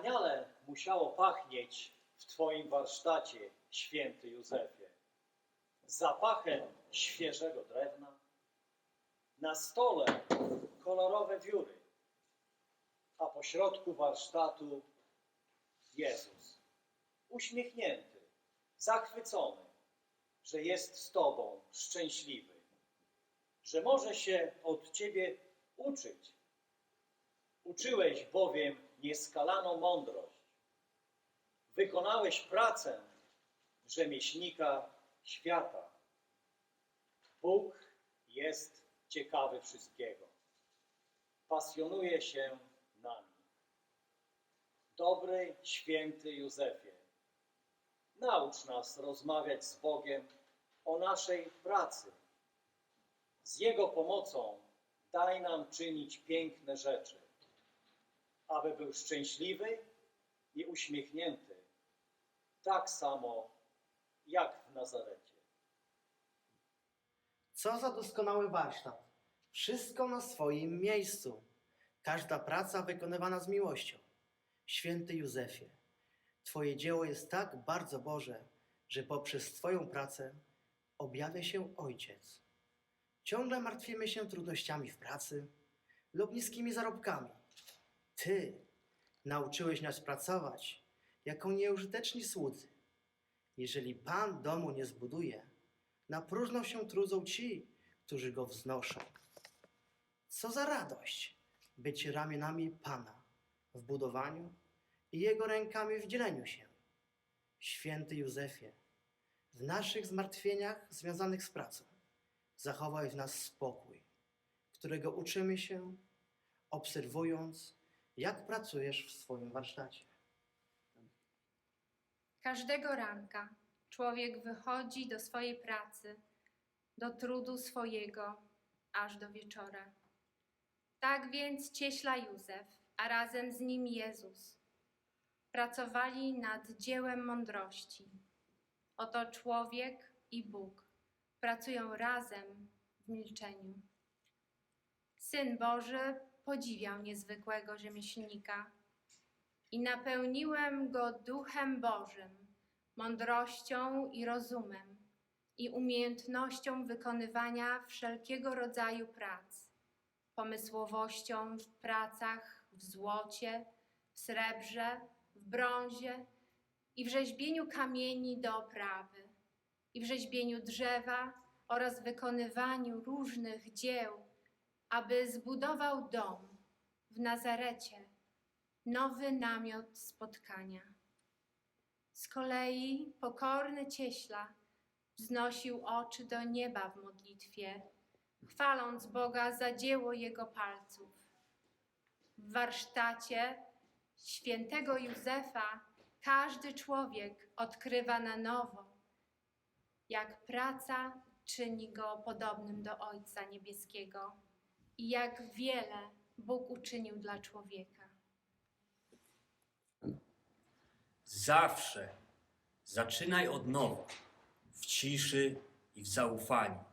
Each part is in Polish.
Wspaniale musiało pachnieć w Twoim warsztacie, święty Józefie. Zapachem świeżego drewna, na stole kolorowe wióry, a po środku warsztatu Jezus, uśmiechnięty, zachwycony, że jest z Tobą szczęśliwy, że może się od Ciebie uczyć. Uczyłeś bowiem nieskalaną mądrość. Wykonałeś pracę rzemieślnika świata. Bóg jest ciekawy wszystkiego. Pasjonuje się nami. Dobry, święty Józefie, naucz nas rozmawiać z Bogiem o naszej pracy. Z Jego pomocą daj nam czynić piękne rzeczy, aby był szczęśliwy i uśmiechnięty, tak samo jak w Nazarecie. Co za doskonały warsztat. Wszystko na swoim miejscu. Każda praca wykonywana z miłością. Święty Józefie, Twoje dzieło jest tak bardzo Boże, że poprzez Twoją pracę objawia się Ojciec. Ciągle martwimy się trudnościami w pracy lub niskimi zarobkami. Ty nauczyłeś nas pracować jako nieużyteczni słudzy. Jeżeli Pan domu nie zbuduje, na próżno się trudzą ci, którzy go wznoszą. Co za radość być ramionami Pana w budowaniu i Jego rękami w dzieleniu się. Święty Józefie, w naszych zmartwieniach związanych z pracą, zachowaj w nas spokój, którego uczymy się, obserwując, jak pracujesz w swoim warsztacie. Każdego ranka człowiek wychodzi do swojej pracy, do trudu swojego, aż do wieczora. Tak więc cieśla Józef, a razem z nim Jezus, pracowali nad dziełem mądrości. Oto człowiek i Bóg pracują razem w milczeniu. Syn Boży podziwiał niezwykłego rzemieślnika i napełniłem go duchem Bożym, mądrością i rozumem i umiejętnością wykonywania wszelkiego rodzaju prac, pomysłowością w pracach w złocie, w srebrze, w brązie i w rzeźbieniu kamieni do oprawy, i w rzeźbieniu drzewa oraz wykonywaniu różnych dzieł, aby zbudował dom w Nazarecie, nowy namiot spotkania. Z kolei pokorny cieśla wznosił oczy do nieba w modlitwie, chwaląc Boga za dzieło jego palców. W warsztacie świętego Józefa każdy człowiek odkrywa na nowo, jak praca czyni go podobnym do Ojca Niebieskiego jak wiele Bóg uczynił dla człowieka. Zawsze zaczynaj od nowa, w ciszy i w zaufaniu.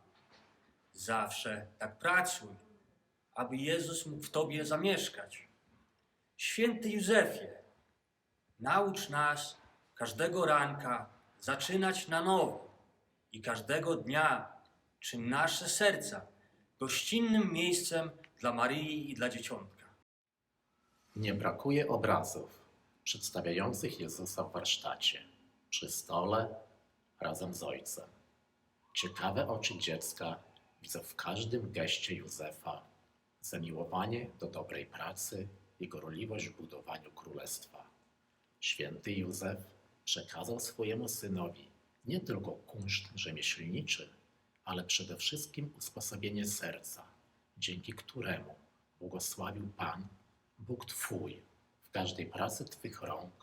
Zawsze tak pracuj, aby Jezus mógł w Tobie zamieszkać. Święty Józefie, naucz nas każdego ranka zaczynać na nowo i każdego dnia czyń nasze serca gościnnym miejscem dla Maryi i dla Dzieciątka. Nie brakuje obrazów przedstawiających Jezusa w warsztacie, przy stole, razem z Ojcem. Ciekawe oczy dziecka widzę w każdym geście Józefa, zamiłowanie do dobrej pracy i gorliwość w budowaniu królestwa. Święty Józef przekazał swojemu synowi nie tylko kunszt rzemieślniczy, ale przede wszystkim usposobienie serca, dzięki któremu błogosławił Pan, Bóg Twój, w każdej pracy Twych rąk,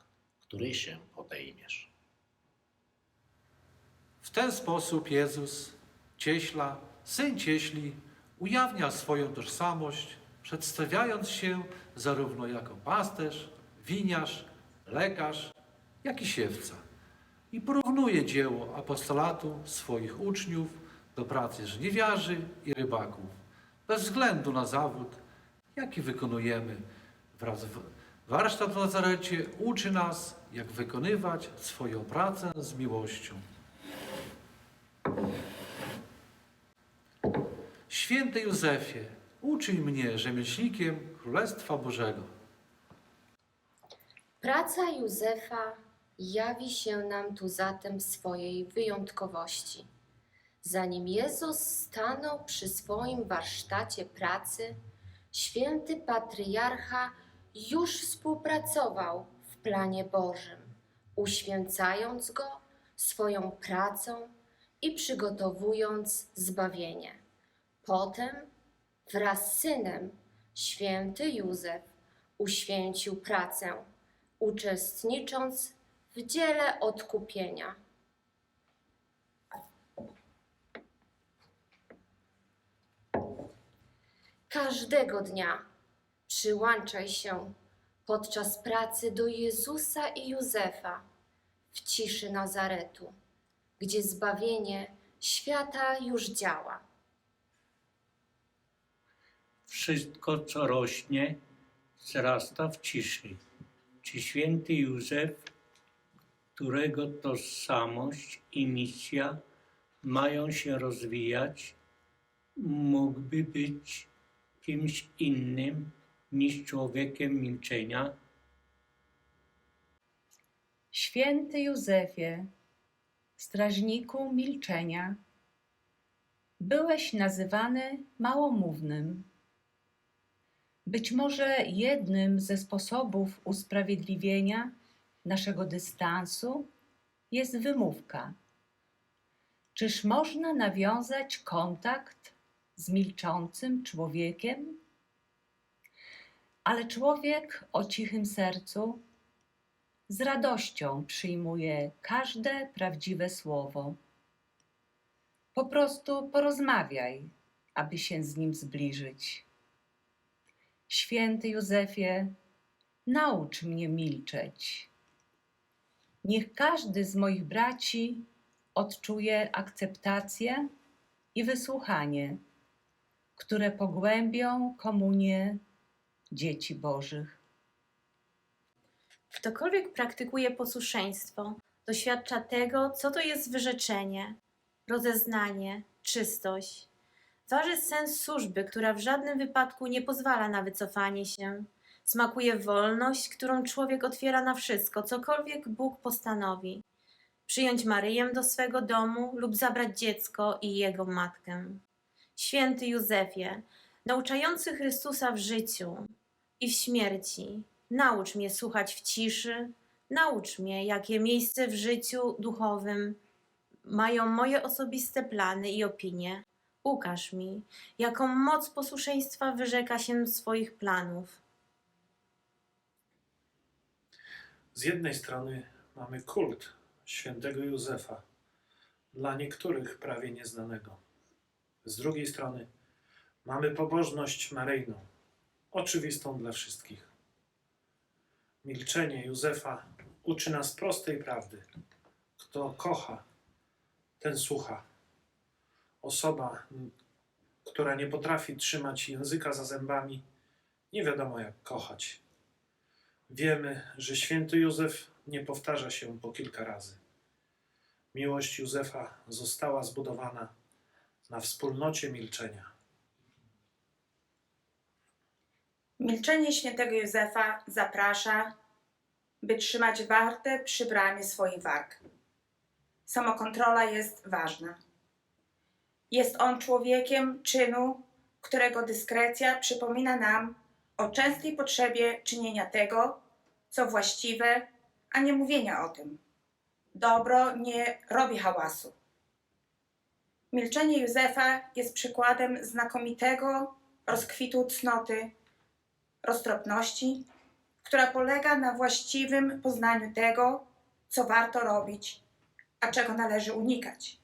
której się podejmiesz. W ten sposób Jezus, cieśla, syn cieśli, ujawnia swoją tożsamość, przedstawiając się zarówno jako pasterz, winiarz, lekarz, jak i siewca. I porównuje dzieło apostolatu swoich uczniów do pracy żniwiarzy i rybaków, bez względu na zawód, jaki wykonujemy wraz w, Warsztat w Nazarecie uczy nas, jak wykonywać swoją pracę z miłością. Święty Józefie, uczyń mnie rzemieślnikiem Królestwa Bożego. Praca Józefa jawi się nam tu zatem w swojej wyjątkowości. Zanim Jezus stanął przy swoim warsztacie pracy, święty patriarcha już współpracował w planie Bożym, uświęcając go swoją pracą i przygotowując zbawienie. Potem wraz z synem święty Józef uświęcił pracę uczestnicząc w dziele odkupienia. Każdego dnia przyłączaj się podczas pracy do Jezusa i Józefa w ciszy Nazaretu, gdzie zbawienie świata już działa. Wszystko, co rośnie, wzrasta w ciszy. Czy święty Józef, którego tożsamość i misja mają się rozwijać, mógłby być kimś innym niż człowiekiem milczenia? Święty Józefie, strażniku milczenia, byłeś nazywany małomównym. Być może jednym ze sposobów usprawiedliwienia naszego dystansu jest wymówka. Czyż można nawiązać kontakt z milczącym człowiekiem? Ale człowiek o cichym sercu z radością przyjmuje każde prawdziwe słowo. Po prostu porozmawiaj, aby się z nim zbliżyć. Święty Józefie, naucz mnie milczeć. Niech każdy z moich braci odczuje akceptację i wysłuchanie, które pogłębią komunię dzieci Bożych. Ktokolwiek praktykuje posłuszeństwo, doświadcza tego, co to jest wyrzeczenie, rozeznanie, czystość. Waży sens służby, która w żadnym wypadku nie pozwala na wycofanie się. Smakuje wolność, którą człowiek otwiera na wszystko, cokolwiek Bóg postanowi. Przyjąć Maryję do swego domu lub zabrać dziecko i jego matkę. Święty Józefie, nauczający Chrystusa w życiu i w śmierci, naucz mnie słuchać w ciszy, naucz mnie, jakie miejsce w życiu duchowym mają moje osobiste plany i opinie. Ukaż mi, jaką moc posłuszeństwa wyrzeka się swoich planów. Z jednej strony mamy kult świętego Józefa, dla niektórych prawie nieznanego. Z drugiej strony mamy pobożność maryjną, oczywistą dla wszystkich. Milczenie Józefa uczy nas prostej prawdy. Kto kocha, ten słucha. Osoba, która nie potrafi trzymać języka za zębami, nie wiadomo jak kochać. Wiemy, że święty Józef nie powtarza się po kilka razy. Miłość Józefa została zbudowana na wspólnocie milczenia. Milczenie świętego Józefa zaprasza, by trzymać wartę przy bramie swoich warg. Samokontrola jest ważna. Jest on człowiekiem czynu, którego dyskrecja przypomina nam o częstej potrzebie czynienia tego, co właściwe, a nie mówienia o tym. Dobro nie robi hałasu. Milczenie Józefa jest przykładem znakomitego rozkwitu cnoty, roztropności, która polega na właściwym poznaniu tego, co warto robić, a czego należy unikać.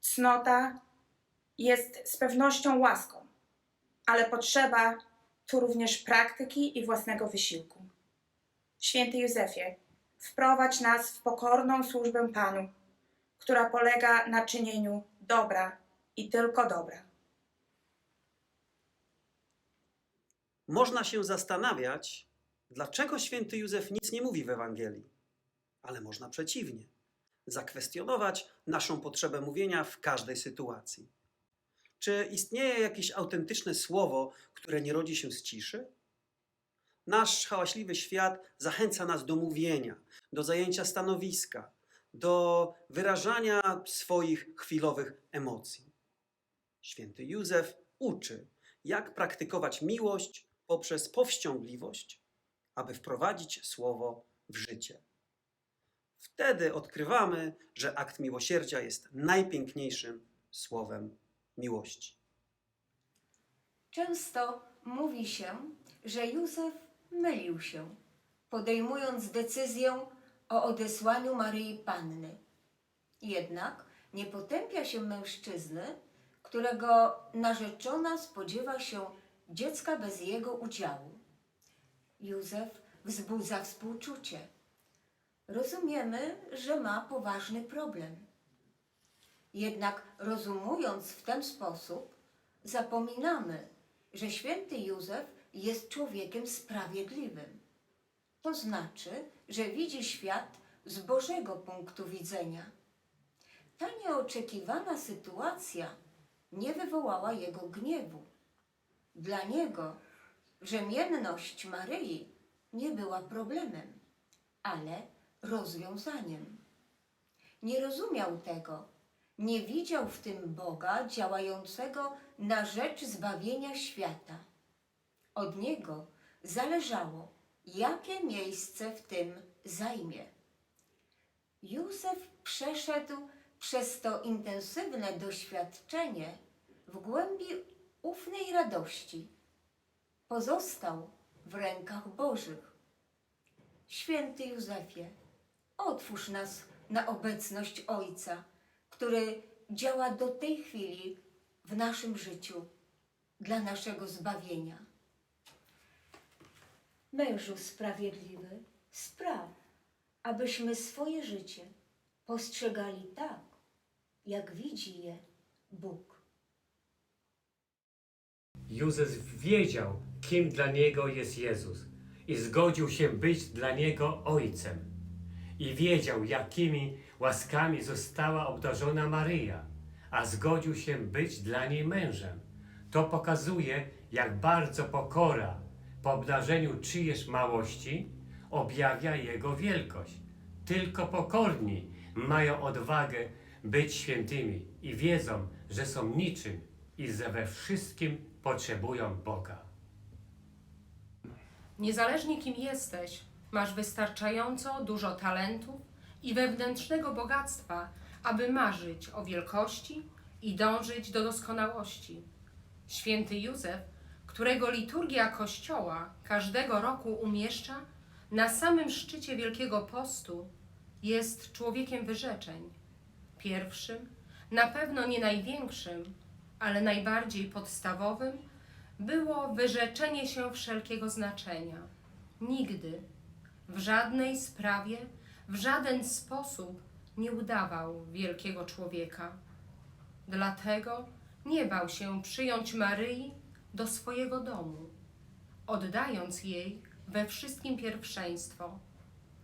Cnota jest z pewnością łaską, ale potrzeba tu również praktyki i własnego wysiłku. Święty Józefie, wprowadź nas w pokorną służbę Panu, która polega na czynieniu dobra i tylko dobra. Można się zastanawiać, Dlaczego święty Józef nic nie mówi w Ewangelii? Ale można przeciwnie zakwestionować naszą potrzebę mówienia w każdej sytuacji. Czy istnieje jakieś autentyczne słowo, które nie rodzi się z ciszy? Nasz hałaśliwy świat zachęca nas do mówienia, do zajęcia stanowiska, do wyrażania swoich chwilowych emocji. Święty Józef uczy, jak praktykować miłość poprzez powściągliwość, aby wprowadzić słowo w życie. Wtedy odkrywamy, że akt miłosierdzia jest najpiękniejszym słowem miłości. Często mówi się, że Józef mylił się, podejmując decyzję o odesłaniu Maryi Panny. Jednak nie potępia się mężczyzny, którego narzeczona spodziewa się dziecka bez jego udziału. Józef wzbudza współczucie. Rozumiemy, że ma poważny problem. Jednak rozumując w ten sposób, zapominamy, że święty Józef jest człowiekiem sprawiedliwym. To znaczy, że widzi świat z Bożego punktu widzenia. Ta nieoczekiwana sytuacja nie wywołała jego gniewu. Dla niego brzemienność Maryi nie była problemem, ale rozwiązaniem. Nie rozumiał tego, nie widział w tym Boga działającego na rzecz zbawienia świata. Od niego zależało, jakie miejsce w tym zajmie. Józef przeszedł przez to intensywne doświadczenie w głębi ufnej radości. Pozostał w rękach Bożych. Święty Józefie, otwórz nas na obecność Ojca, który działa do tej chwili w naszym życiu dla naszego zbawienia. Mężu sprawiedliwy, spraw, abyśmy swoje życie postrzegali tak, jak widzi je Bóg. Józef wiedział, kim dla niego jest Jezus i zgodził się być dla niego ojcem. I wiedział, jakimi łaskami została obdarzona Maryja, a zgodził się być dla niej mężem. To pokazuje, jak bardzo pokora po obdarzeniu czyjeś małości objawia jego wielkość. Tylko pokorni mają odwagę być świętymi i wiedzą, że są niczym i że we wszystkim potrzebują Boga. Niezależnie kim jesteś, masz wystarczająco dużo talentów i wewnętrznego bogactwa, aby marzyć o wielkości i dążyć do doskonałości. Święty Józef, którego liturgia Kościoła każdego roku umieszcza na samym szczycie Wielkiego Postu, jest człowiekiem wyrzeczeń. Pierwszym, na pewno nie największym, ale najbardziej podstawowym, było wyrzeczenie się wszelkiego znaczenia. Nigdy, w żadnej sprawie, w żaden sposób nie udawał wielkiego człowieka. Dlatego nie bał się przyjąć Maryi do swojego domu, oddając jej we wszystkim pierwszeństwo,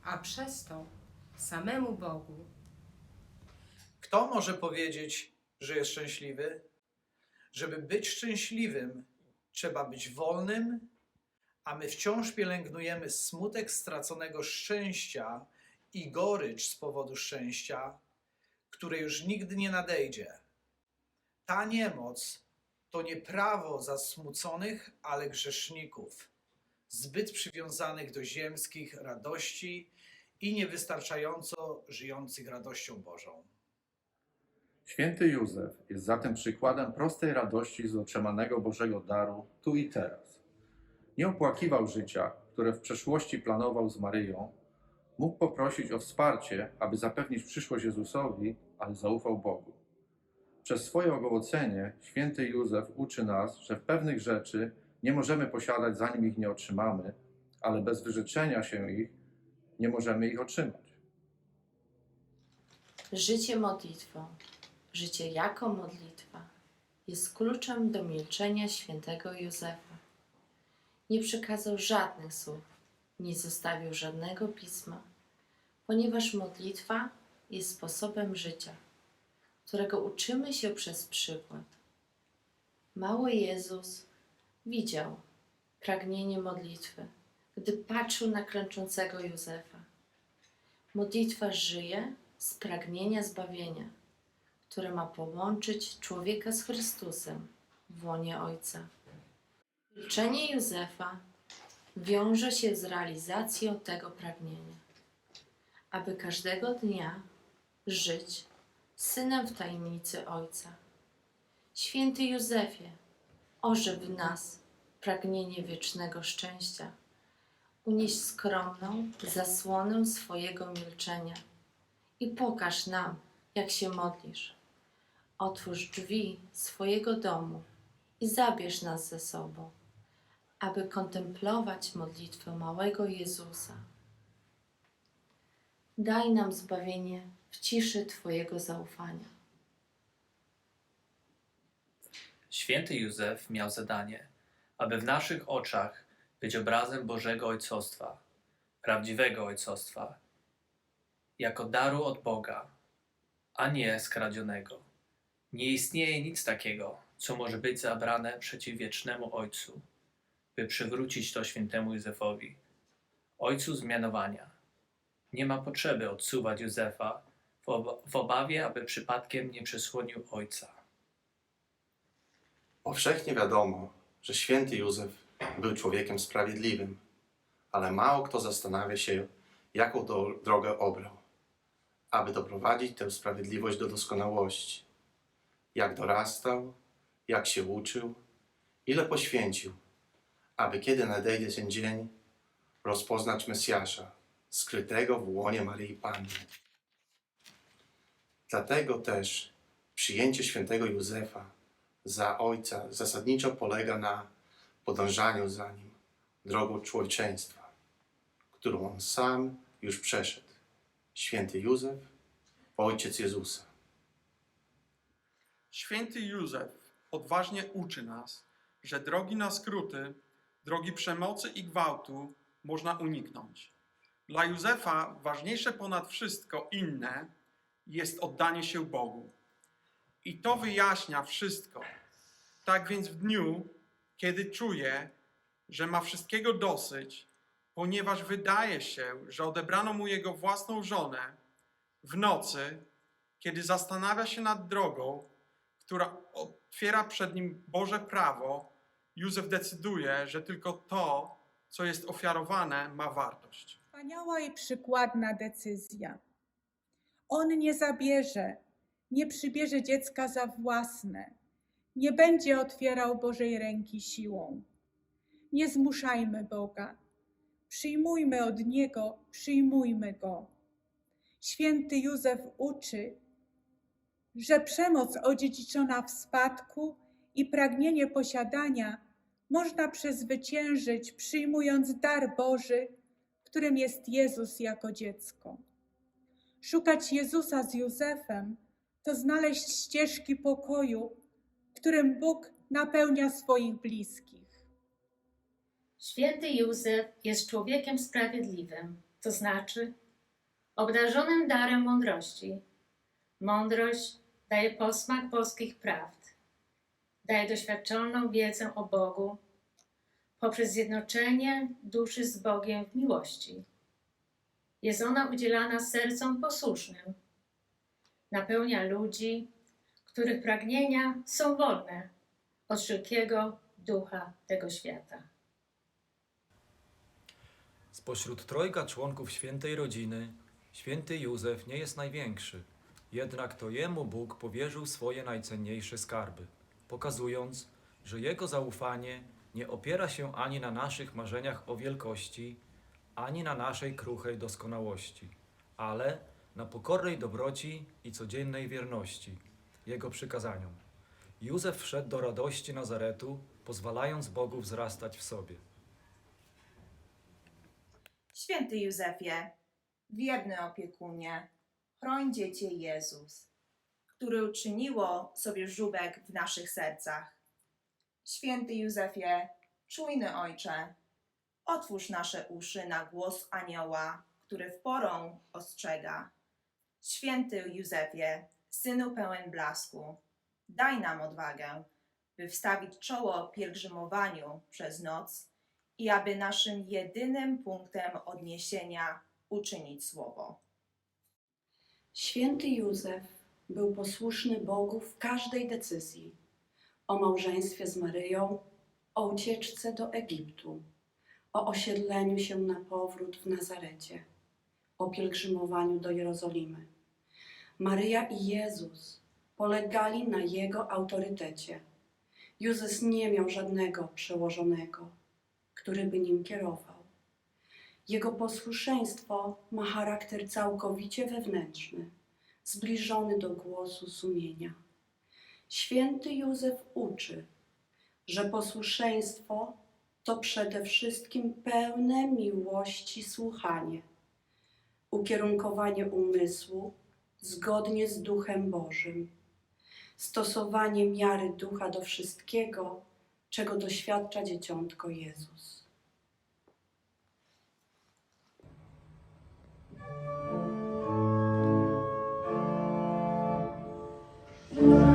a przez to samemu Bogu. Kto może powiedzieć, że jest szczęśliwy? Żeby być szczęśliwym, trzeba być wolnym, a my wciąż pielęgnujemy smutek straconego szczęścia i gorycz z powodu szczęścia, które już nigdy nie nadejdzie. Ta niemoc to nie prawo zasmuconych, ale grzeszników, zbyt przywiązanych do ziemskich radości i niewystarczająco żyjących radością Bożą. Święty Józef jest zatem przykładem prostej radości z otrzymanego Bożego daru tu i teraz. Nie opłakiwał życia, które w przeszłości planował z Maryją. Mógł poprosić o wsparcie, aby zapewnić przyszłość Jezusowi, ale zaufał Bogu. Przez swoje ogołocenie święty Józef uczy nas, że w pewnych rzeczy nie możemy posiadać, zanim ich nie otrzymamy, ale bez wyrzeczenia się ich nie możemy ich otrzymać. Życie modlitwą, życie jako modlitwa jest kluczem do milczenia świętego Józefa. Nie przekazał żadnych słów, nie zostawił żadnego pisma, ponieważ modlitwa jest sposobem życia, którego uczymy się przez przykład. Mały Jezus widział pragnienie modlitwy, gdy patrzył na klęczącego Józefa. Modlitwa żyje z pragnienia zbawienia, które ma połączyć człowieka z Chrystusem w łonie Ojca. Milczenie Józefa wiąże się z realizacją tego pragnienia, aby każdego dnia żyć synem w tajemnicy Ojca. Święty Józefie, ożyw w nas pragnienie wiecznego szczęścia. Unieś skromną zasłonę swojego milczenia i pokaż nam, jak się modlisz. Otwórz drzwi swojego domu i zabierz nas ze sobą, aby kontemplować modlitwę małego Jezusa. Daj nam zbawienie w ciszy Twojego zaufania. Święty Józef miał zadanie, aby w naszych oczach być obrazem Bożego Ojcostwa, prawdziwego Ojcostwa, jako daru od Boga, a nie skradzionego. Nie istnieje nic takiego, co może być zabrane przeciw wiecznemu Ojcu, by przywrócić to świętemu Józefowi, Ojcu zmianowania. Nie ma potrzeby odsuwać Józefa w, ob- w obawie, aby przypadkiem nie przesłonił Ojca. Powszechnie wiadomo, że święty Józef był człowiekiem sprawiedliwym, ale mało kto zastanawia się, jaką drogę obrał, aby doprowadzić tę sprawiedliwość do doskonałości. Jak dorastał, jak się uczył, ile poświęcił, aby kiedy nadejdzie ten dzień, rozpoznać Mesjasza, skrytego w łonie Maryi Panny. Dlatego też przyjęcie świętego Józefa za ojca zasadniczo polega na podążaniu za nim drogą człowieczeństwa, którą on sam już przeszedł. Święty Józef, ojciec Jezusa. Święty Józef odważnie uczy nas, że drogi na skróty, drogi przemocy i gwałtu można uniknąć. Dla Józefa ważniejsze ponad wszystko inne jest oddanie się Bogu. I to wyjaśnia wszystko. Tak więc w dniu, kiedy czuje, że ma wszystkiego dosyć, ponieważ wydaje się, że odebrano mu jego własną żonę, w nocy, kiedy zastanawia się nad drogą, która otwiera przed nim Boże prawo, Józef decyduje, że tylko to, co jest ofiarowane, ma wartość. Wspaniała i przykładna decyzja. On nie zabierze, nie przybierze dziecka za własne, nie będzie otwierał Bożej ręki siłą. Nie zmuszajmy Boga. Przyjmujmy od Niego, przyjmujmy Go. Święty Józef uczy, że przemoc odziedziczona w spadku i pragnienie posiadania można przezwyciężyć, przyjmując dar Boży, którym jest Jezus jako dziecko. Szukać Jezusa z Józefem to znaleźć ścieżki pokoju, którym Bóg napełnia swoich bliskich. Święty Józef jest człowiekiem sprawiedliwym, to znaczy obdarzonym darem mądrości. Mądrość daje posmak boskich prawd, daje doświadczoną wiedzę o Bogu poprzez zjednoczenie duszy z Bogiem w miłości. Jest ona udzielana sercom posłusznym. Napełnia ludzi, których pragnienia są wolne od wszelkiego ducha tego świata. Spośród trojga członków świętej rodziny, święty Józef nie jest największy, jednak to jemu Bóg powierzył swoje najcenniejsze skarby, pokazując, że jego zaufanie nie opiera się ani na naszych marzeniach o wielkości, ani na naszej kruchej doskonałości, ale na pokornej dobroci i codziennej wierności Jego przykazaniom. Józef wszedł do radości Nazaretu, pozwalając Bogu wzrastać w sobie. Święty Józefie, wierny opiekunie, chroń dziecię Jezus, który uczyniło sobie żubek w naszych sercach. Święty Józefie, czujny ojcze, Otwórz nasze uszy na głos anioła, który w porą ostrzega. Święty Józefie, synu pełen blasku, daj nam odwagę, by wstawić czoło pielgrzymowaniu przez noc i aby naszym jedynym punktem odniesienia uczynić słowo. Święty Józef był posłuszny Bogu w każdej decyzji o małżeństwie z Maryją, o ucieczce do Egiptu, o osiedleniu się na powrót w Nazarecie, o pielgrzymowaniu do Jerozolimy. Maryja i Jezus polegali na jego autorytecie. Józef nie miał żadnego przełożonego, który by nim kierował. Jego posłuszeństwo ma charakter całkowicie wewnętrzny, zbliżony do głosu sumienia. Święty Józef uczy, że posłuszeństwo to przede wszystkim pełne miłości słuchanie, ukierunkowanie umysłu zgodnie z Duchem Bożym, stosowanie miary Ducha do wszystkiego, czego doświadcza dzieciątko Jezus. Thank